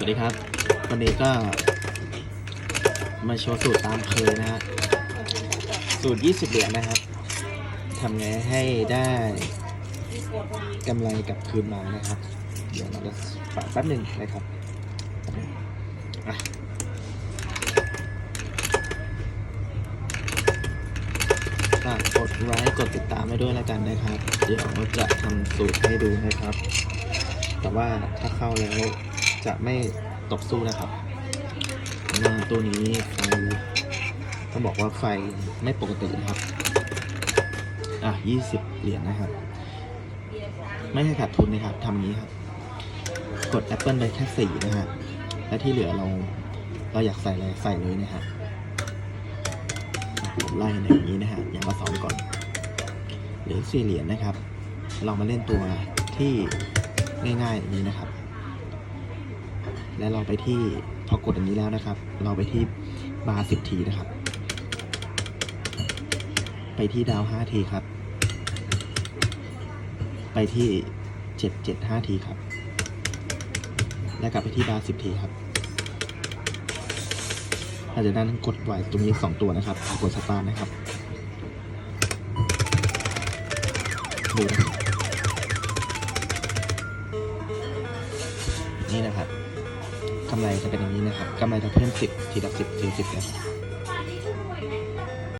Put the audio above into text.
สวัสดีครับ วันนี้ก็มาโชว์สูตรตามเคยนะฮะสูตร 20 เหรียญนะครับทำไงให้ได้กำไรกลับคืนมานะครับ เดี๋ยวเราจะฝากแป๊บหนึ่งนะครับฝากกดไลค์กดติดตามให้ด้วยแล้วกันนะครับ เดี๋ยวเราจะทำสูตรให้ดูนะครับ แต่ว่าถ้าเข้าแล้ว จะไม่ตกสู้นะครับเพราะว่าตัวนี้ไฟต้องบอกว่าไฟไม่ปกตินะครับ อะ20เหรียญนะครับ ไม่ให้ขาดทุนนะครับทำอย่างนี้ครับ กด Apple ไปแค่สี่นะฮะ และที่เหลือเราเราอยากใส่อะไรใส่เลยนะฮะผมไล่อย่างนี้นะฮะ อย่างละสองก่อน เหลือสี่เหรียญนะครับ เรามาเล่นตัวที่ง่ายๆนี้นะครับ และเราไปที่พอกดอย่างนี้แล้วนะครับ เราไปที่บาร์สิบทีนะครับ ไปที่ดาวห้าทีครับ ไปที่เจ็ดเจ็ดห้าทีครับ และกลับไปที่บาร์สิบทีครับหลังจากนั้นกดไว้ตรงนี้สองตัวนะครับ กดสตาร์ทนะครับดูนะครับนี่นะครับ กำไรจะเป็นอย่างนี้นะครับกำไรจะเพิ่มสิบทีละสิบทีละสิบนะครับ